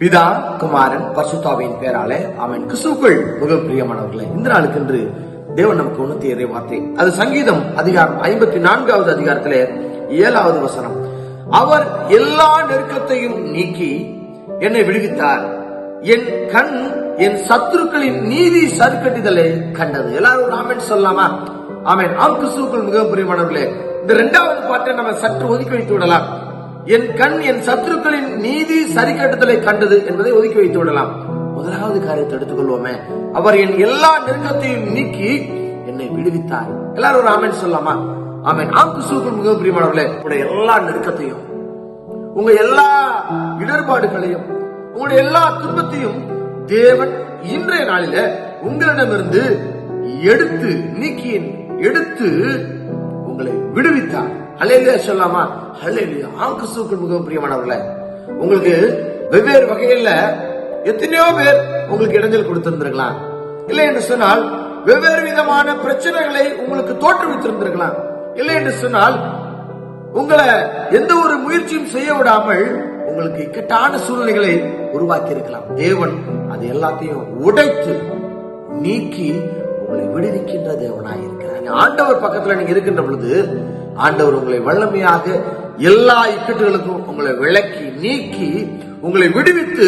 பிதா குமாரன் பர்சுத்தாவின் பேராலே அவன் கிறிஸ்துவுக்குள் மிக பிரியமானவர்களே இந்த நாளுக்கென்று தேவன் நமக்கு ஒண்ணு இறை வார்த்தை. அது சங்கீதம் அதிகாரம் ஐம்பத்தி நான்காவது அதிகாரத்திலே ஏழாவது வசனம். அவர் எல்லா நெருக்கத்தையும் நீக்கி என்னை விடுவித்தார். என் கண் என் சத்துருக்களின் நீதி சருக்கட்டுதலை கண்டது. எல்லாரும் ஆமென் சொல்லலாமா? ஆமென். ஆம் கிறிஸ்துவுக்குள் மிகவும் பிரியமானவர்களே இந்த இரண்டாவது பாட்டை நம்ம சற்று ஒதுக்கி வைத்து விடலாம். என் கண் என் சத்துருக்களின் நீதி சரிக்கட்டுதலை கண்டது என்பதை ஒதுக்கி வைத்து விடலாம். முதலாவது காரியத்தை எடுத்துக்கொள்வோமே. அவர் என் எல்லா நெருக்கத்தையும் நீக்கி என்னை விடுவித்தார். எல்லாரும் ஒரு ஆமென் சொல்லலாமா? ஆமென். ஆம் சூப்பர் மிகவும் பிரியமானவர்களே உங்களுடைய எல்லா நெருக்கத்தையும் உங்க எல்லா இடர்பாடுகளையும் உங்களுடைய எல்லா துன்பத்தையும் தேவன் இன்றைய நாளில உங்களிடமிருந்து எடுத்து நீக்கி எடுத்து உங்களை விடுவித்தார். ஹalleluya சொல்லாமா ஹalleluya ஆம் கிறிஸ்துவுக்குள் மிகவும் பிரியமானவர்களே உங்களுக்கு வெவ்வேறு வகையில எத்தனையோ பேர் உங்களுக்கு இடைஞ்சல் கொடுத்திருந்திருக்கலாம். இல்லை என்று சொன்னால் வெவ்வேறு விதமான பிரச்சனைகளை உங்களுக்கு தோற்றுவித்திருந்திருக்கலாம். இல்லை என்று சொன்னால் உங்களை எந்த ஒரு முயற்சியும் செய்ய விடாமல் உங்களுக்கு இக்கட்டான சூழ்நிலைகளை உருவாக்கி இருக்கலாம் தேவன் அது எல்லாத்தையும் உடைத்து நீக்கி உங்களை விடுவிக்கின்ற தேவனாயிருக்கிறார். ஆண்டவர் பக்கத்துல நீங்க இருக்கின்ற பொழுது ஆண்டவர் உங்களை வல்லமையாக எல்லா இக்கட்டுகளுக்கும் உங்களை விளக்கி நீக்கி உங்களை விடுவித்து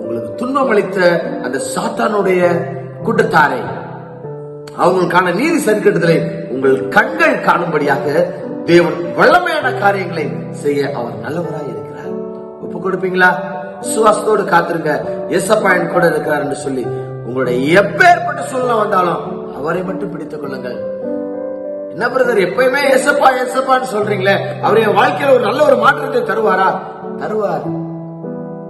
உங்களுக்கு துன்பம் அளித்த அந்த சாத்தானுடைய கூட்டத்தாரை அவங்களுக்கான நீதி சரிக்கட்டுதலை உங்கள் கண்கள் காணும்படியாக தேவன் வல்லமையான காரியங்களை செய்ய அவர் நல்லவராய் இருக்கிறார். ஒப்பு கொடுப்பீங்களா? சுவாசத்தோடு காத்திருங்க. எசப்பாயன் கூட இருக்கிறார் என்று சொல்லி உங்களுடைய எப்பேற்பட்ட சூழ்நிலை வந்தாலும் அவரை மட்டும் பிடித்துக் கொள்ளுங்கள். என்ன பிரதர் எப்பயுமே எசப்பா எசப்பான்னு சொல்றீங்களே? அவர் என் வாழ்க்கையில ஒரு நல்ல ஒரு மாற்றத்தை தருவாரா? தருவார்.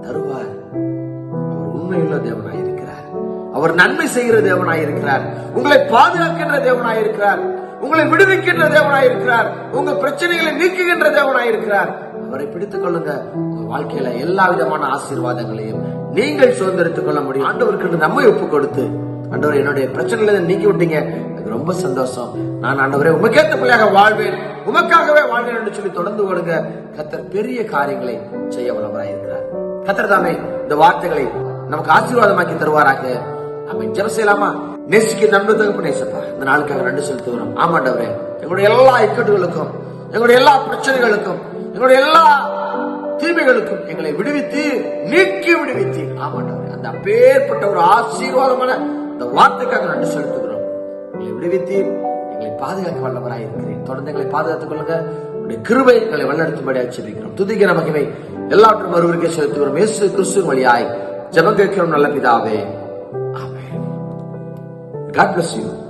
தருவார். அவர் உண்மையுள்ள தேவனாய் இருக்கிறார். அவர் நன்மை செய்கிற தேவனாய் இருக்கிறார். உங்களை பாதுகாக்கின்ற தேவனாய் இருக்கிறார். உங்களை விடுவிக்கின்ற தேவனாய் இருக்கிறார். உங்க பிரச்சனைகளை நீக்குகின்ற தேவனாய் இருக்கிறார். அவரை பிடித்துக் கொள்ளுங்க. உங்க வாழ்க்கையில எல்லா விதமான ஆசீர்வாதங்களையும் நீங்கள் சுதந்திரித்துக் கொள்ள முடியும். ஆண்டவருக்கு நம்மை ஒப்பு கொடுத்து ஆண்டவர் என்னுடைய பிரச்சனையில நீக்கி விட்டீங்க. எனக்கு ரொம்ப சந்தோஷம். நான் ஆண்டவரே உமக்கேத்த பிள்ளையாக வாழ்வேன். உமக்காகவே வாழ்வேன் என்று சொல்லி தொடர்ந்து கொடுங்க கத்தர் பெரிய காரியங்களை செய்ய வல்லவராய் இருக்கிறார். கத்தர் தாமே இந்த வார்த்தைகளை நமக்கு ஆசீர்வாதமாக்கி தருவாராக. அமை ஜெபம் செய்யலாமா? நேசிக்க நண்பு நேசப்பா இந்த நாளுக்காக நன்றி செலுத்துகிறோம் ஆமாண்டவரே எங்களுடைய எல்லா இக்கட்டுகளுக்கும் எங்களுடைய எல்லா பிரச்சனைகளுக்கும் எங்களுடைய எல்லா தீமைகளுக்கும் எங்களை விடுவித்து நீக்கி விடுவித்து. ஆமாண்டவரே அந்த அப்பேற்பட்ட ஒரு ஆசீர்வாதமான இந்த வார்த்தைக்காக நன்றி செலுத்துகிறோம். எங்களை விடுவித்தீர். எங்களை பாதுகாக்க வல்லவராய் இருக்கிறேன் தொடர்ந்து எங்களை பாதுகாத்துக் கொள்ளுங்க. உடைய கிருபை எங்களை வழிநடத்தும்படி ஆச்சரிக்கிறோம் துதிக்கிற மகிமை எல்லாவற்றும் ஒருவருக்கே செலுத்துகிறோம். இயேசு கிறிஸ்து வழியாய் ஜபம் கேட்கிறோம். நல்ல பிதாவே. ஆமென். God bless you.